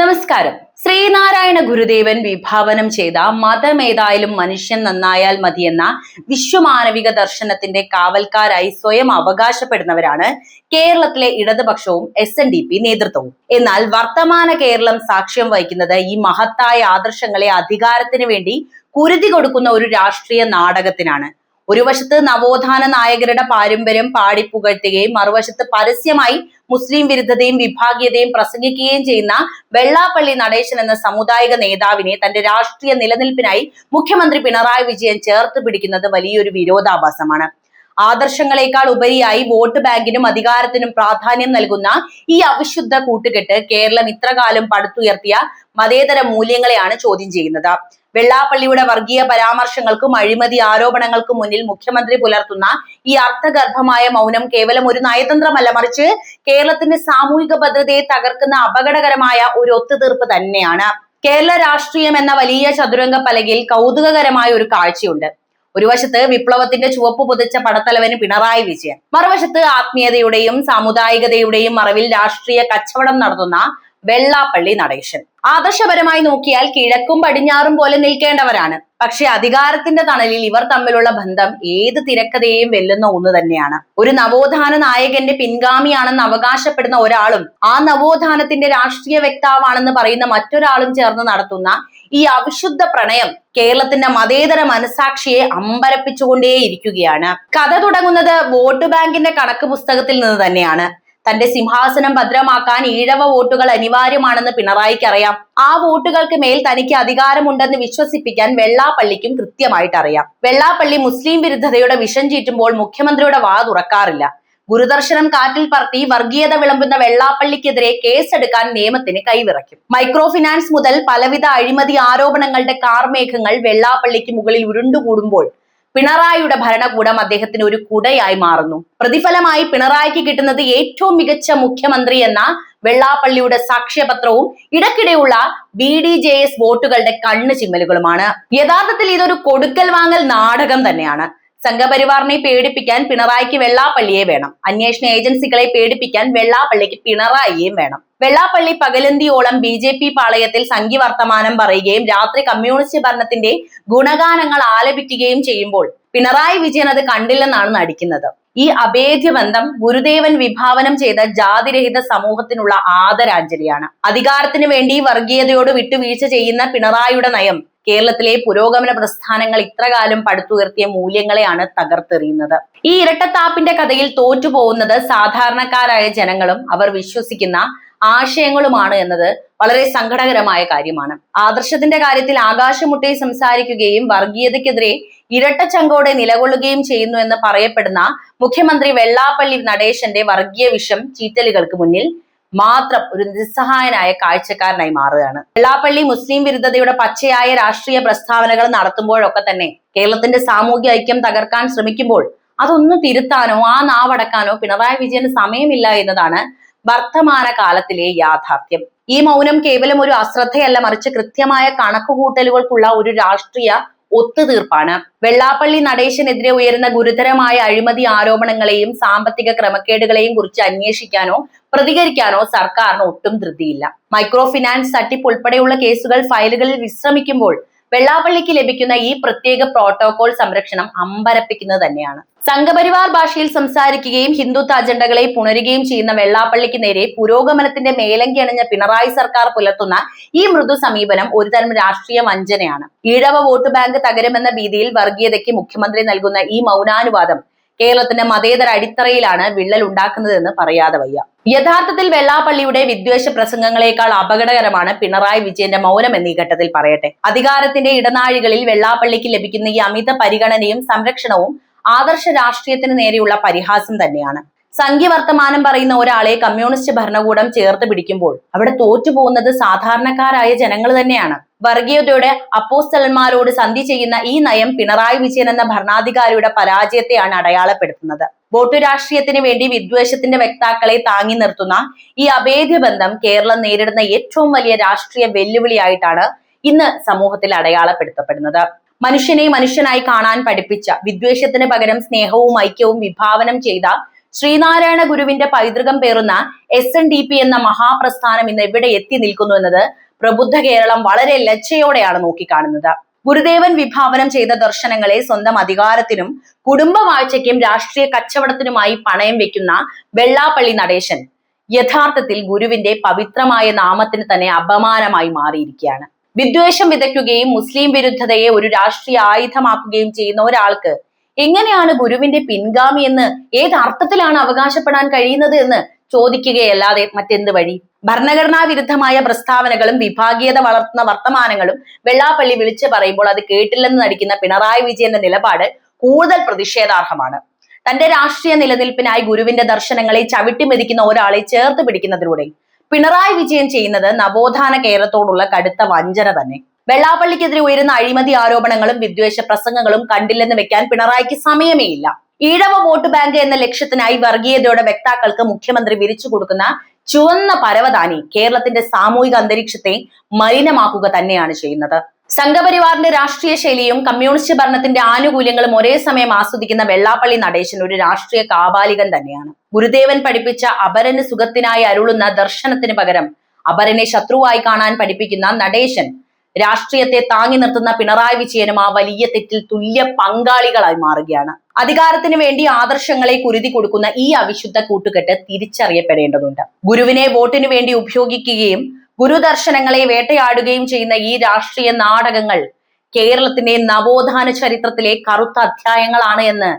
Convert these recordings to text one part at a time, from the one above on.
നമസ്കാരം. ശ്രീനാരായണ ഗുരുദേവൻ വിഭാവനം ചെയ്ത മതമേതായാലും മനുഷ്യൻ നന്നായാൽ മതിയെന്ന വിശ്വമാനവിക ദർശനത്തിന്റെ കാവൽക്കാരായി സ്വയം അവകാശപ്പെടുന്നവരാണ് കേരളത്തിലെ ഇടതുപക്ഷവും എസ് എൻ ഡി പി നേതൃത്വവും. എന്നാൽ വർത്തമാന കേരളം സാക്ഷ്യം വഹിക്കുന്നത് ഈ മഹത്തായ ആദർശങ്ങളെ അധികാരത്തിന് വേണ്ടി കുരുതി കൊടുക്കുന്ന ഒരു രാഷ്ട്രീയ നാടകത്തിനാണ്. ഒരു വശത്ത് നവോത്ഥാന നായകരുടെ പാരമ്പര്യം പാടിപ്പുകഴ്ത്തുകയും മറുവശത്ത് പരസ്യമായി മുസ്ലിം വിരുദ്ധതയും വിഭാഗീയതയും പ്രസംഗിക്കുകയും ചെയ്യുന്ന വെള്ളാപ്പള്ളി നടേശൻ എന്ന സമുദായിക നേതാവിനെ തന്റെ രാഷ്ട്രീയ നിലനിൽപ്പിനായി മുഖ്യമന്ത്രി പിണറായി വിജയൻ ചേർത്ത് പിടിക്കുന്നത് വലിയൊരു വിരോധാഭാസമാണ്. ആദർശങ്ങളെക്കാൾ ഉപരിയായി വോട്ട് ബാങ്കിനും അധികാരത്തിനും പ്രാധാന്യം നൽകുന്ന ഈ അവിശുദ്ധ കൂട്ടുകെട്ട് കേരളം ഇത്രകാലം പടുത്തുയർത്തിയ മതേതര മൂല്യങ്ങളെയാണ് ചോദ്യം ചെയ്യുന്നത്. വെള്ളാപ്പള്ളിയുടെ വർഗീയ പരാമർശങ്ങൾക്കും അഴിമതി ആരോപണങ്ങൾക്കും മുന്നിൽ മുഖ്യമന്ത്രി പുലർത്തുന്ന ഈ അർത്ഥഗർഭമായ മൗനം കേവലം ഒരു നയതന്ത്രമല്ല മറിച്ച് കേരളത്തിന്റെ സാമൂഹിക ഭദ്രതയെ തകർക്കുന്ന അപകടകരമായ ഒരു ഒത്തുതീർപ്പ് തന്നെയാണ്. കേരള രാഷ്ട്രീയം എന്ന വലിയ ചതുരംഗ പലകയിൽ കൗതുകകരമായ ഒരു കാഴ്ചയുണ്ട്. ഒരു വശത്ത് വിപ്ലവത്തിന്റെ ചുവപ്പ് പുതച്ച പടത്തലവന് പിണറായി വിജയൻ മറുവശത്ത് ആത്മീയതയുടെയും സാമുദായികതയുടെയും മറവിൽ രാഷ്ട്രീയ കച്ചവടം നടത്തുന്ന വെള്ളാപ്പള്ളി നടേശൻ. ആദർശപരമായി നോക്കിയാൽ കിഴക്കും പടിഞ്ഞാറും പോലെ നിൽക്കേണ്ടവരാണ്. പക്ഷെ അധികാരത്തിന്റെ തണലിൽ ഇവർ തമ്മിലുള്ള ബന്ധം ഏത് തിരക്കഥയെയും വെല്ലുന്ന ഒന്ന് തന്നെയാണ്. ഒരു നവോത്ഥാന നായകന്റെ പിൻഗാമിയാണെന്ന് അവകാശപ്പെടുന്ന ഒരാളും ആ നവോത്ഥാനത്തിന്റെ രാഷ്ട്രീയ വ്യക്താവാണെന്ന് പറയുന്ന മറ്റൊരാളും ചേർന്ന് നടത്തുന്ന ഈ അവിശുദ്ധ പ്രണയം കേരളത്തിന്റെ മതേതര മനസാക്ഷിയെ അമ്പരപ്പിച്ചുകൊണ്ടേയിരിക്കുകയാണ്. കഥ തുടങ്ങുന്നത് വോട്ട് ബാങ്കിന്റെ കണക്ക് പുസ്തകത്തിൽ നിന്ന് തന്നെയാണ്. തന്റെ സിംഹാസനം ഭദ്രമാക്കാൻ ഈഴവ വോട്ടുകൾ അനിവാര്യമാണെന്ന് പിണറായിക്ക് അറിയാം ആ വോട്ടുകൾക്ക് മേൽ തനിക്ക് അധികാരമുണ്ടെന്ന് വിശ്വസിപ്പിക്കാൻ വെള്ളാപ്പള്ളിക്കും കൃത്യമായിട്ട് അറിയാം. വെള്ളാപ്പള്ളി മുസ്ലിം വിരുദ്ധതയുടെ വിഷം ചീറ്റുമ്പോൾ മുഖ്യമന്ത്രിയുടെ വാ തുറക്കാറില്ല. ഗുരുദർശനം കാറ്റിൽ പറത്തി വർഗീയത വിളമ്പുന്ന വെള്ളാപ്പള്ളിക്കെതിരെ കേസെടുക്കാൻ നിയമത്തിന് കൈവിറയ്ക്കും. മൈക്രോ ഫിനാൻസ് മുതൽ പലവിധ അഴിമതി ആരോപണങ്ങളുടെ കാർമേഘങ്ങൾ വെള്ളാപ്പള്ളിക്ക് മുകളിൽ ഉരുണ്ടുകൂടുമ്പോൾ പിണറായിയുടെ ഭരണകൂടം അദ്ദേഹത്തിന് ഒരു കുടയായി മാറുന്നു. പ്രതിഫലമായി പിണറായിക്ക് കിട്ടുന്നത് ഏറ്റവും മികച്ച മുഖ്യമന്ത്രി എന്ന വെള്ളാപ്പള്ളിയുടെ സാക്ഷ്യപത്രവും ഇടയ്ക്കിടെയുള്ള ബി ഡി ജെ എസ് വോട്ടുകളുടെ കണ്ണ് ചിമ്മലുകളുമാണ്. യഥാർത്ഥത്തിൽ ഇതൊരു കൊടുക്കൽ വാങ്ങൽ നാടകം തന്നെയാണ്. സംഘപരിവാറിനെ പേടിപ്പിക്കാൻ പിണറായിക്ക് വെള്ളാപ്പള്ളിയെ വേണം. അന്വേഷണ ഏജൻസികളെ പേടിപ്പിക്കാൻ വെള്ളാപ്പള്ളിക്ക് പിണറായിയും വേണം. വെള്ളാപ്പള്ളി പകലന്തിയോളം ബി ജെ പി പാളയത്തിൽ സംഘി വർത്തമാനം പറയുകയും രാത്രി കമ്മ്യൂണിസ്റ്റ് ഭരണത്തിന്റെ ഗുണഗാനങ്ങൾ ആലപിക്കുകയും ചെയ്യുമ്പോൾ പിണറായി വിജയൻ അത് കണ്ടില്ലെന്നാണ് നടിക്കുന്നത്. ഈ അഭേദ്യ ബന്ധം ഗുരുദേവൻ വിഭാവനം ചെയ്ത ജാതിരഹിത സമൂഹത്തിനുള്ള ആദരാഞ്ജലിയാണ്. അധികാരത്തിന് വേണ്ടി വർഗീയതയോട് വിട്ടുവീഴ്ച ചെയ്യുന്ന പിണറായിയുടെ നയം കേരളത്തിലെ പുരോഗമന പ്രസ്ഥാനങ്ങൾ ഇത്രകാലം പടുത്തുയർത്തിയ മൂല്യങ്ങളെയാണ് തകർത്തെറിയുന്നത്. ഈ ഇരട്ടത്താപ്പിന്റെ കഥയിൽ തോറ്റുപോകുന്നത് സാധാരണക്കാരായ ജനങ്ങളും അവർ വിശ്വസിക്കുന്ന ആശയങ്ങളുമാണ് എന്നത് വളരെ സങ്കടകരമായ കാര്യമാണ്. ആദർശത്തിന്റെ കാര്യത്തിൽ ആകാശമുട്ടി സംസാരിക്കുകയും വർഗീയതയ്ക്കെതിരെ ഇരട്ടച്ചങ്കോടെ നിലകൊള്ളുകയും ചെയ്യുന്നു എന്ന് പറയപ്പെടുന്ന മുഖ്യമന്ത്രി വെള്ളാപ്പള്ളി നടേശന്റെ വർഗീയ വിഷം ചീറ്റലുകൾക്ക് മുന്നിൽ മാത്രം ഒരു നിസ്സഹായനായ കാഴ്ചക്കാരനായി മാറുകയാണ്. വെള്ളാപ്പള്ളി മുസ്ലിം വിരുദ്ധതയുടെ പച്ചയായ രാഷ്ട്രീയ പ്രസ്താവനകൾ നടത്തുമ്പോഴൊക്കെ തന്നെ കേരളത്തിന്റെ സാമൂഹ്യ ഐക്യം തകർക്കാൻ ശ്രമിക്കുമ്പോൾ അതൊന്നും തിരുത്താനോ ആ നാവടക്കാനോ പിണറായി വിജയന് സമയമില്ല എന്നതാണ് വർത്തമാന കാലത്തിലെ യാഥാർത്ഥ്യം. ഈ മൗനം കേവലം ഒരു അശ്രദ്ധയല്ല മറിച്ച് കൃത്യമായ കണക്കുകൂട്ടലുകൾക്കുള്ള ഒരു രാഷ്ട്രീയ ഒത്തുതീർപ്പാണ്. വെള്ളാപ്പള്ളി നടേശനെതിരെ ഉയരുന്ന ഗുരുതരമായ അഴിമതി ആരോപണങ്ങളെയും സാമ്പത്തിക ക്രമക്കേടുകളെയും കുറിച്ച് അന്വേഷിക്കാനോ പ്രതികരിക്കാനോ സർക്കാരിന് ഒട്ടും ധൃതിയില്ല. മൈക്രോ ഫിനാൻസ് തട്ടിപ്പ് ഉൾപ്പെടെയുള്ള കേസുകൾ ഫയലുകളിൽ വിശ്രമിക്കുമ്പോൾ വെള്ളാപ്പള്ളിക്ക് ലഭിക്കുന്ന ഈ പ്രത്യേക പ്രോട്ടോകോൾ സംരക്ഷണം അമ്പരപ്പിക്കുന്നത് തന്നെയാണ്. സംഘപരിവാർ ഭാഷയിൽ സംസാരിക്കുകയും ഹിന്ദുത്വ അജണ്ടകളെ പുണരുകയും ചെയ്യുന്ന വെള്ളാപ്പള്ളിക്ക് നേരെ പുരോഗമനത്തിന്റെ മേലങ്കി അണിഞ്ഞ പിണറായി സർക്കാർ പുലർത്തുന്ന ഈ മൃദു സമീപനം ഒരുതരം രാഷ്ട്രീയ വഞ്ചനയാണ്. ഈഴവ വോട്ട് ബാങ്ക് തകരുമെന്ന ഭീതിയിൽ വർഗീയതയ്ക്ക് മുഖ്യമന്ത്രി നൽകുന്ന ഈ മൗനാനുവാദം കേരളത്തിന്റെ മതേതര അടിത്തറയിലാണ് വിള്ളൽ ഉണ്ടാക്കുന്നതെന്ന് പറയാതെ വയ്യ. യഥാർത്ഥത്തിൽ വെള്ളാപ്പള്ളിയുടെ വിദ്വേഷ പ്രസംഗങ്ങളെക്കാൾ അപകടകരമാണ് പിണറായി വിജയന്റെ മൗനം എന്നീ ഘട്ടത്തിൽ പറയട്ടെ. അധികാരത്തിന്റെ ഇടനാഴികളിൽ വെള്ളാപ്പള്ളിക്ക് ലഭിക്കുന്ന ഈ അമിത പരിഗണനയും സംരക്ഷണവും ആദർശ രാഷ്ട്രീയത്തിന് നേരെയുള്ള പരിഹാസം തന്നെയാണ്. സംഖ്യവർത്തമാനം പറയുന്ന ഒരാളെ കമ്മ്യൂണിസ്റ്റ് ഭരണകൂടം ചേർത്ത് പിടിക്കുമ്പോൾ അവിടെ തോറ്റുപോകുന്നത് സാധാരണക്കാരായ ജനങ്ങൾ തന്നെയാണ്. വർഗീയതയുടെ അപ്പോസ്തലന്മാരോട് സന്ധി ചെയ്യുന്ന ഈ നയം പിണറായി വിജയൻ എന്ന ഭരണാധികാരിയുടെ പരാജയത്തെയാണ് അടയാളപ്പെടുത്തുന്നത്. വോട്ടു രാഷ്ട്രീയത്തിന് വേണ്ടി വിദ്വേഷത്തിന്റെ വ്യക്താക്കളെ താങ്ങി നിർത്തുന്ന ഈ അഭേദ്യ ബന്ധം കേരളം നേരിടുന്ന ഏറ്റവും വലിയ രാഷ്ട്രീയ വെല്ലുവിളിയായിട്ടാണ് ഇന്ന് സമൂഹത്തിൽ അടയാളപ്പെടുത്തപ്പെടുന്നത്. മനുഷ്യനെ മനുഷ്യനായി കാണാൻ പഠിപ്പിച്ച വിദ്വേഷത്തിന് പകരം സ്നേഹവും ഐക്യവും വിഭാവനം ചെയ്ത ശ്രീനാരായണ ഗുരുവിന്റെ പൈതൃകം പേറുന്ന എസ് എൻ ഡി പി എന്ന മഹാപ്രസ്ഥാനം ഇന്ന് എവിടെ എത്തി നിൽക്കുന്നു എന്നത് പ്രബുദ്ധ കേരളം വളരെ ലജ്ജയോടെയാണ് നോക്കിക്കാണുന്നത്. ഗുരുദേവൻ വിഭാവനം ചെയ്ത ദർശനങ്ങളെ സ്വന്തം അധികാരത്തിനും കുടുംബവാഴ്ചയ്ക്കും രാഷ്ട്രീയ കച്ചവടത്തിനുമായി പണയം വെക്കുന്ന വെള്ളാപ്പള്ളി നടേശൻ യഥാർത്ഥത്തിൽ ഗുരുവിന്റെ പവിത്രമായ നാമത്തിന് തന്നെ അപമാനമായി മാറിയിരിക്കുകയാണ്. വിദ്വേഷം വിതയ്ക്കുകയും മുസ്ലിം വിരുദ്ധതയെ ഒരു രാഷ്ട്രീയ ആയുധമാക്കുകയും ചെയ്യുന്ന ഒരാൾക്ക് എങ്ങനെയാണ് ഗുരുവിന്റെ പിൻഗാമി എന്ന് ഏത് അർത്ഥത്തിലാണ് അവകാശപ്പെടാൻ കഴിയുന്നത് എന്ന് ചോദിക്കുകയല്ലാതെ മറ്റെന്ത് വഴി? ഭരണഘടനാ വിരുദ്ധമായ പ്രസ്താവനകളും വിഭാഗീയത വളർത്തുന്ന വർത്തമാനങ്ങളും വെള്ളാപ്പള്ളി വിളിച്ചു പറയുമ്പോൾ അത് കേട്ടില്ലെന്ന് നടിക്കുന്ന പിണറായി വിജയന്റെ നിലപാട് കൂടുതൽ പ്രതിഷേധാർഹമാണ്. തന്റെ രാഷ്ട്രീയ നിലനിൽപ്പിനായി ഗുരുവിന്റെ ദർശനങ്ങളെ ചവിട്ടിമെതിക്കുന്ന ഒരാളെ ചേർത്ത് പിടിക്കുന്നതിലൂടെ പിണറായി വിജയൻ ചെയ്യുന്നത് നവോത്ഥാന കേരളത്തോടുള്ള കടുത്ത വഞ്ചന തന്നെ. വെള്ളാപ്പള്ളിക്കെതിരെ ഉയരുന്ന അഴിമതി ആരോപണങ്ങളും വിദ്വേഷ പ്രസംഗങ്ങളും കണ്ടില്ലെന്ന് വെക്കാൻ പിണറായിക്ക് സമയമേ ഇല്ല ഈഴവ വോട്ട് ബാങ്ക് എന്ന ലക്ഷ്യത്തിനായി വർഗീയതയുടെ വ്യക്താക്കൾക്ക് മുഖ്യമന്ത്രി വിരിച്ചു കൊടുക്കുന്ന ചുവന്ന പരവതാനി കേരളത്തിന്റെ സാമൂഹിക അന്തരീക്ഷത്തെ മലിനമാക്കുക തന്നെയാണ് ചെയ്യുന്നത്. സംഘപരിവാറിന്റെ രാഷ്ട്രീയ ശൈലിയും കമ്മ്യൂണിസ്റ്റ് ഭരണത്തിന്റെ ആനുകൂല്യങ്ങളും ഒരേ സമയം ആസ്വദിക്കുന്ന വെള്ളാപ്പള്ളി നടേശൻ ഒരു രാഷ്ട്രീയ കാബാലികൻ തന്നെയാണ്. ഗുരുദേവൻ പഠിപ്പിച്ച അപരന് സുഖത്തിനായി അരുളുന്ന ദർശനത്തിന് പകരം അപരനെ ശത്രുവായി കാണാൻ പഠിപ്പിക്കുന്ന നടേശൻ രാഷ്ട്രീയത്തെ താങ്ങി നിർത്തുന്ന പിണറായി വിജയനും ആ വലിയ തെറ്റിൽ തുല്യ പങ്കാളികളായി മാറുകയാണ്. അധികാരത്തിന് വേണ്ടി ആദർശങ്ങളെ കുരുതി കൊടുക്കുന്ന ഈ അവിശുദ്ധ കൂട്ടുകെട്ട് തിരിച്ചറിയപ്പെടേണ്ടതുണ്ട്. ഗുരുവിനെ വോട്ടിനു വേണ്ടി ഉപയോഗിക്കുകയും ഗുരുദർശനങ്ങളെ വേട്ടയാടുകയും ചെയ്യുന്ന ഈ രാഷ്ട്രീയ നാടകങ്ങൾ കേരളത്തിന്റെ നവോത്ഥാന ചരിത്രത്തിലെ കറുത്ത അധ്യായങ്ങളാണ് എന്ന്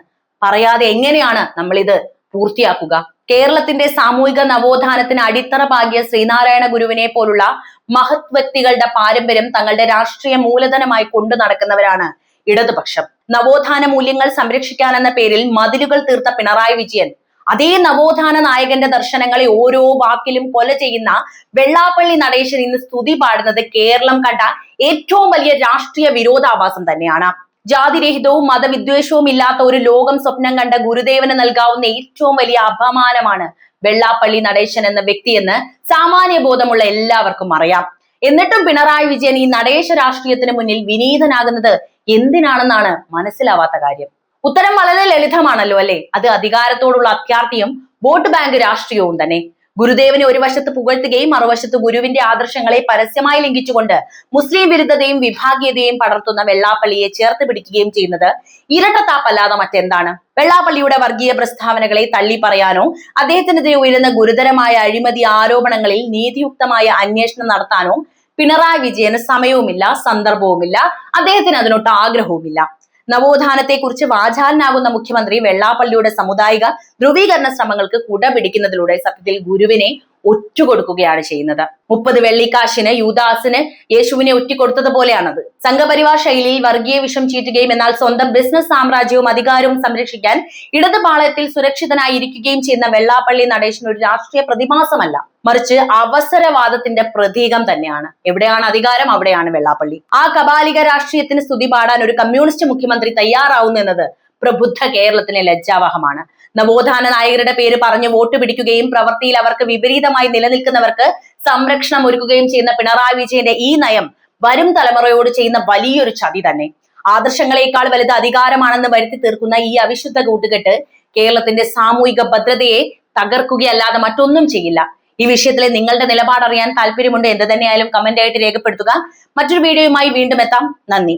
പറയാതെ എങ്ങനെയാണ് നമ്മൾ ഇത് പൂർത്തിയാക്കുക? കേരളത്തിന്റെ സാമൂഹിക നവോത്ഥാനത്തിന് അടിത്തറ പാകിയ ശ്രീനാരായണ ഗുരുവിനെ പോലുള്ള മഹത് വ്യക്തികളുടെ പാരമ്പര്യം തങ്ങളുടെ രാഷ്ട്രീയ മൂലധനമായി കൊണ്ടു നടക്കുന്നവരാണ് ഇടതുപക്ഷം. നവോത്ഥാന മൂല്യങ്ങൾ സംരക്ഷിക്കാനെന്ന പേരിൽ മതിലുകൾ തീർത്ത പിണറായി വിജയൻ അതേ നവോത്ഥാന നായകന്റെ ദർശനങ്ങളെ ഓരോ വാക്കിലും കൊല ചെയ്യുന്ന വെള്ളാപ്പള്ളി നടേശൻ ഇന്ന് സ്തുതി പാടുന്നത് കേരളം കണ്ട ഏറ്റവും വലിയ രാഷ്ട്രീയ വിരോധാഭാസം തന്നെയാണ്. ജാതിരഹിതവും മതവിദ്വേഷവും ഇല്ലാത്ത ഒരു ലോകം സ്വപ്നം കണ്ട ഗുരുദേവന് നൽകാവുന്ന ഏറ്റവും വലിയ അപമാനമാണ് വെള്ളാപ്പള്ളി നടേശൻ എന്ന വ്യക്തിയെന്ന് സാമാന്യ ബോധമുള്ള എല്ലാവർക്കും അറിയാം. എന്നിട്ടും പിണറായി വിജയൻ ഈ നടേശ രാഷ്ട്രീയത്തിന് മുന്നിൽ വിനീതനാകുന്നത് എന്തിനാണെന്നാണ് മനസ്സിലാവാത്ത കാര്യം. ഉത്തരം വളരെ ലളിതമാണല്ലോ അല്ലെ? അത് അധികാരത്തോടുള്ള അത്യാർത്ഥിയും വോട്ട് ബാങ്ക് രാഷ്ട്രീയവും തന്നെ. ഗുരുദേവനെ ഒരു വശത്ത് പുകഴ്ത്തുകയും മറുവശത്ത് ഗുരുവിന്റെ ആദർശങ്ങളെ പരസ്യമായി ലംഘിച്ചുകൊണ്ട് മുസ്ലിം വിരുദ്ധതയും വിഭാഗീയതയും പടർത്തുന്ന വെള്ളാപ്പള്ളിയെ ചേർത്ത് പിടിക്കുകയും ചെയ്യുന്നത് ഇരട്ടത്താപ്പല്ലാതെ മറ്റെന്താണ്? വെള്ളാപ്പള്ളിയുടെ വർഗീയ പ്രസ്താവനകളെ തള്ളി പറയാനോ അദ്ദേഹത്തിനെതിരെ ഉയരുന്ന ഗുരുതരമായ അഴിമതി ആരോപണങ്ങളിൽ നീതിയുക്തമായ അന്വേഷണം നടത്താനോ പിണറായി വിജയന് സമയവുമില്ല സന്ദർഭവുമില്ല അദ്ദേഹത്തിന് അതിനൊട്ട് ആഗ്രഹവുമില്ല. നവോത്ഥാനത്തെക്കുറിച്ച് വാചാലനാകുന്ന മുഖ്യമന്ത്രി വെള്ളാപ്പള്ളിയുടെ സമുദായിക ധ്രുവീകരണ ശ്രമങ്ങൾക്ക് കുട പിടിക്കുന്നതിലൂടെ സത്യത്തിൽ ഗുരുവിനെ ഒറ്റുകൊടുക്കുകയാണ് ചെയ്യുന്നത്. മുപ്പത് വെള്ളിക്കാശിന് യൂദാസിന് യേശുവിനെ ഒറ്റിക്കൊടുത്തതുപോലെയാണത് സംഘപരിവാർ ശൈലിയിൽ വർഗീയ വിഷം ചീറ്റുകയും എന്നാൽ സ്വന്തം ബിസിനസ് സാമ്രാജ്യവും അധികാരവും സംരക്ഷിക്കാൻ ഇടതുപാളയത്തിൽ സുരക്ഷിതനായി ഇരിക്കുകയും ചെയ്യുന്ന വെള്ളാപ്പള്ളി നടേശൻ ഒരു രാഷ്ട്രീയ പ്രതിഭാസമല്ല. മറിച്ച് അവസരവാദത്തിന്റെ പ്രതീകം തന്നെയാണ്. എവിടെയാണ് അധികാരം? അവിടെയാണ് വെള്ളാപ്പള്ളി. ആ കപാലിക രാഷ്ട്രീയത്തിന് സ്തുതി പാടാൻ ഒരു കമ്മ്യൂണിസ്റ്റ് മുഖ്യമന്ത്രി തയ്യാറാവുന്നു എന്നത് പ്രബുദ്ധ കേരളത്തിന് ലജ്ജാവഹമാണ്. നവോത്ഥാന നായകരുടെ പേര് പറഞ്ഞ് വോട്ട് പിടിക്കുകയും പ്രവൃത്തിയിൽ അവർക്ക് വിപരീതമായി നിലനിൽക്കുന്നവർക്ക് സംരക്ഷണം ഒരുക്കുകയും ചെയ്യുന്ന പിണറായി വിജയന്റെ ഈ നയം വരും തലമുറയോട് ചെയ്യുന്ന വലിയൊരു ചതി തന്നെ. ആദർശങ്ങളെക്കാൾ വലുത് അധികാരമാണെന്ന് വരുത്തി തീർക്കുന്ന ഈ അവിശുദ്ധ കൂട്ടുകെട്ട് കേരളത്തിന്റെ സാമൂഹിക ഭദ്രതയെ തകർക്കുകയല്ലാതെ മറ്റൊന്നും ചെയ്യില്ല. ഈ വിഷയത്തിലെ നിങ്ങളുടെ നിലപാട് അറിയാൻ താല്പര്യമുണ്ട് എന്ത് തന്നെയായാലും കമന്റ് ആയിട്ട് രേഖപ്പെടുത്തുക. മറ്റൊരു വീഡിയോയുമായി വീണ്ടും എത്താം. നന്ദി.